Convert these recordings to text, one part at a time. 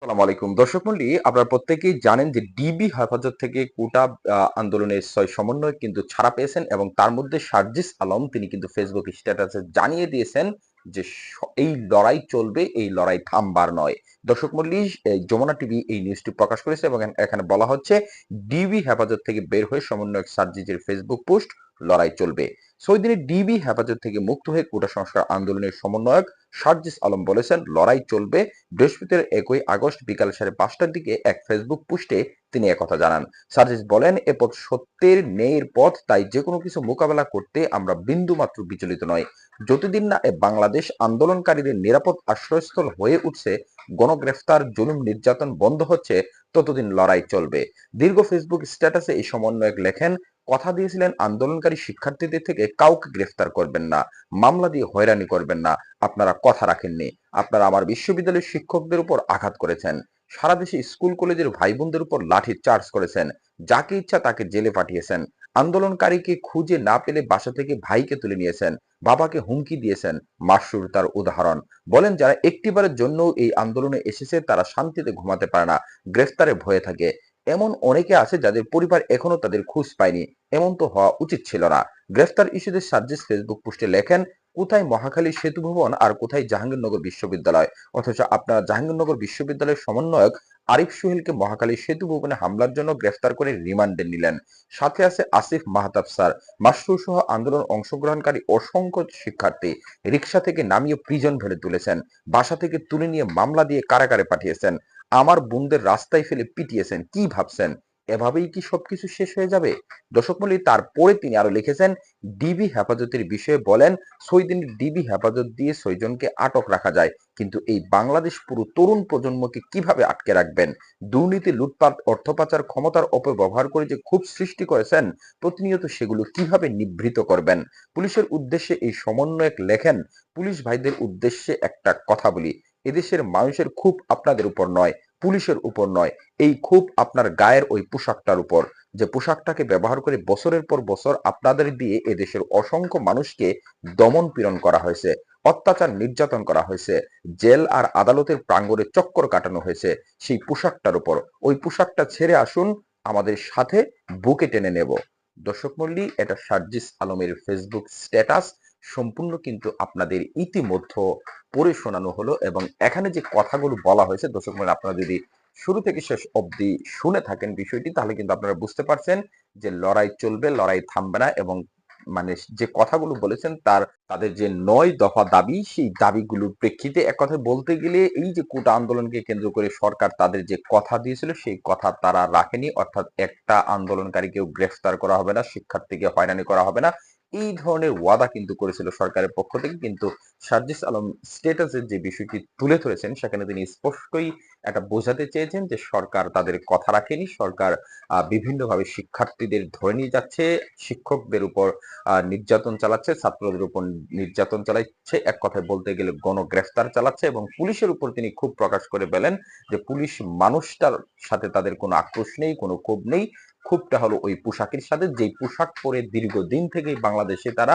আসসালামু আলাইকুম। দর্শক মন্ডলী, আপনারা প্রত্যেকেই জানেন যে ডিবি হেফাজত থেকে কোটা আন্দোলনের ছয় সমন্বয় কিন্তু ছাড়া পেয়েছেন এবং তার মধ্যে সার্জিস আলম, তিনি কিন্তু ফেসবুক স্ট্যাটাসে জানিয়ে দিয়েছেন যে এই লড়াই চলবে, এই লড়াই থামবার নয়। দর্শক এই যমুনা টিভি এই নিউজটি প্রকাশ করেছে এবং এখানে- বলা হচ্ছে, ডিবি হেফাজত থেকে বের হয়ে সমন্বয়ক সার্জিসের ফেসবুক পোস্ট, লড়াই চলবে। ছয় দিনে ডিবি হেফাজত থেকে মুক্ত হয়ে কোটা সংস্কার আন্দোলনের সমন্বয়ক সার্জিস আলম বলেছেন, লড়াই চলবে। বৃহস্পতিবার একই আগস্ট বিকাল সাড়ে পাঁচটার দিকে এক ফেসবুক পোস্টে তিনি একথা জানান। সার্জিস বলেন, এ পথ সত্যের ন্যায়ের পথ, তাই যে কোনো কিছু মোকাবেলা করতে আমরা বিন্দু মাত্র বিচলিত নয় যতদিন না এ বাংলাদেশ আন্দোলনকারীদের নিরাপদ আশ্রয়স্থল হয়ে উঠছে, গণগ্রেফতার, জুলুম নির্যাতন বন্ধ হচ্ছে, ততদিন লড়াই চলবে। দীর্ঘ ফেসবুক স্ট্যাটাসে এই সমন্বয়ক লেখেন কথা দিয়েছিলেন আন্দোলনকারী শিক্ষার্থীদের থেকে কাউকে গ্রেফতার করবেন না, মামলা দিয়ে হয়রানি করবেন না, আপনারা কথা রাখেননি। আপনারা আমার বিশ্ববিদ্যালয়ের শিক্ষকদের উপর আঘাত করেছেন, সারা দেশে স্কুল কলেজের ভাই বোনদের উপর লাঠি চার্জ করেছেন, যাকে ইচ্ছা তাকে জেলে পাঠিয়েছেন, আন্দোলনকারীকে খুঁজে না পেলে বাসা থেকে ভাইকে তুলে নিয়েছেন, বাবাকে হুমকি দিয়েছেন মাসুর তার উদাহরণ। বলেন যারা একটিবারের জন্য এই আন্দোলনে এসেছে, তারা শান্তিতে ঘুমাতে পারে না, গ্রেফতারে ভয়ে থাকে। এমন অনেকে আছে যাদের পরিবার এখনও তাদের খোঁজ পায়নি। এমন তো হওয়া উচিত ছিল না। গ্রেফতার ইস্যুতে সার্জিস ফেসবুক পোস্টে লেখেন, কোথায় মহাখালী সেতু ভবন আর কোথায় জাহাঙ্গীরনগর বিশ্ববিদ্যালয়? অথচ আপনারা জাহাঙ্গীরনগর বিশ্ববিদ্যালয়ের সমন্বয়ক আরিফ সোহেলকে মহাখালী সেতু ভবনে হামলার জন্য গ্রেফতার করে রিমান্ডে নিলেন। সাথে আছে আসিফ মাহতাব স্যার। মাসরুর সহ আন্দোলন অংশগ্রহণকারী অসংখ্য শিক্ষার্থী রিক্সা থেকে নামিয়ে প্রিজন ভেড়ে তুলেছেন। বাসা থেকে তুলে নিয়ে মামলা দিয়ে কারাগারে পাঠিয়েছেন। আমার বোনদের রাস্তায় ফেলে পিটিয়েছেন, কি ভাবছেন? এভাবেই কি সবকিছু শেষ হয়ে যাবে? দর্শক মন্ডলী তারপরে তিনি আরও লিখেছেন, ডিবি হেফাজতের বিষয়ে বলেন দিনের ডিবি হেফাজত দিয়ে ছয়জনকে আটক রাখা যায়। কিন্তু এই বাংলাদেশ পুরো তরুণ প্রজন্মকে কীভাবে আটকে রাখবেন? দুর্নীতি, লুটপাট অর্থ পাচার ক্ষমতার অপব্যবহার করে যে খুব সৃষ্টি করেছেন, প্রতিনিয়ত সেগুলো কীভাবে নিবৃত করবেন? পুলিশের উদ্দেশ্যে এই সমন্বয়ক লেখেন, পুলিশ ভাইদের উদ্দেশ্যে একটা কথা বলি। এদেশের মানুষের খুব আপনাদের উপর নয়, পুলিশের উপর নয়। এই খুব আপনার গায়ের ওই পোশাকটার উপর। যে পোশাকটাকে ব্যবহার করে বছরের পর বছর আপনাদের দিয়ে এদেশের অসংখ্য মানুষকে দমন পীড়ন করা হয়েছে, অত্যাচার নির্যাতন করা হয়েছে, জেল আর আদালতের প্রাঙ্গণে চক্কর কাটানো হয়েছে সেই পোশাকটার উপর। ওই পোশাকটা ছেড়ে আসুন, আমাদের সাথে বুকে টেনে নেব। দর্শক মল্লী এটা সার্জিস আলমের ফেসবুক স্ট্যাটাস সম্পূর্ণ কিন্তু আপনাদের ইতিমধ্যে পড়ে শোনানো হলো এবং এখানে যে কথাগুলো বলা হয়েছে, দর্শক মল্লী আপনারা যদি শুরু থেকে শেষ অবধি শুনে থাকেন বিষয়টি, তাহলে কিন্তু আপনারা বুঝতে পারছেন যে লড়াই চলবে, লড়াই থামবে না এবং মানে যে কথাগুলো বলেছেন, তার, তাদের যে নয় দফা দাবি, সেই দাবিগুলোর প্রেক্ষিতে এক কথায় বলতে গেলে এই যে কোটা আন্দোলনকে কেন্দ্র করে সরকার তাদের যে কথা দিয়েছিল, সেই কথা তারা রাখেনি। অর্থাৎ একটা আন্দোলনকারীকেও গ্রেফতার করা হবে না, শিক্ষার্থীকে হয়রানি করা হবে না। এই ধরনের ওয়াদা কিন্তু করেছিল সরকারের পক্ষ থেকে, কিন্তু সার্জিস আলম স্টেটাসের যে বিষয়টি তুলে ধরেছেন, সেখানে তিনি স্পষ্টই এটা বোঝাতে চেয়েছেন যে সরকার তাদের কথা রাখেনি, সরকার বিভিন্নভাবে শিক্ষার্থীদের ধরে নিয়ে যাচ্ছে, শিক্ষকদের উপর নির্যাতন চালাচ্ছে, ছাত্রদের উপর নির্যাতন চালাচ্ছে, এক কথায় বলতে গেলে গণগ্রেফতার চালাচ্ছে এবং পুলিশের উপর তিনি খুব প্রকাশ করে বলেন যে পুলিশ মানুষটার সাথে তাদের কোনো আক্রোশ নেই, কোনো ক্ষোভ নেই। ক্ষোভটা হলো ওই পোশাকের সাথে, যেই পোশাক পরে দীর্ঘদিন থেকে বাংলাদেশে তারা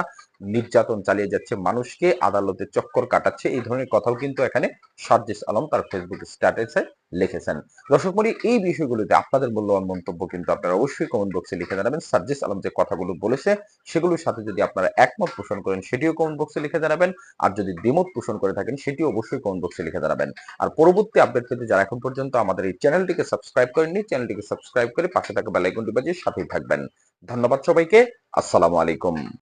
নির্যাতন চালিয়ে যাচ্ছে, মানুষকে আদালতে চক্কর কাটাচ্ছে, এই ধরনের কথাও কিন্তু এখানে সার্জেস আলম তার ফেসবুক স্ট্যাটাসে লিখেছেন। দর্শক মন্ডলী, এই বিষয়গুলোতে আপনাদের মূল্যবান মন্তব্য কিন্তু আপনারা অবশ্যই কমেন্ট বক্সে লিখে জানাবেন। সার্জিস আলম যে কথাগুলো বলেছে সেগুলোর সাথে যদি আপনারা একমত পোষণ করেন সেটিও কমেন্ট বক্সে লিখে জানাবেন। আর যদি দ্বিমত পোষণ করে থাকেন সেটিও অবশ্যই কমেন্ট বক্সে লিখে জানাবেন। আর পরবর্তী আপডেট পেতে যারা এখন পর্যন্ত আমাদের এই চ্যানেলটিকে সাবস্ক্রাইব করেননি চ্যানেলটিকে সাবস্ক্রাইব করে পাশে থাকা বেল আইকনটি বাজিয়ে সাথেই থাকবেন। ধন্যবাদ সবাইকে। আসসালামু আলাইকুম।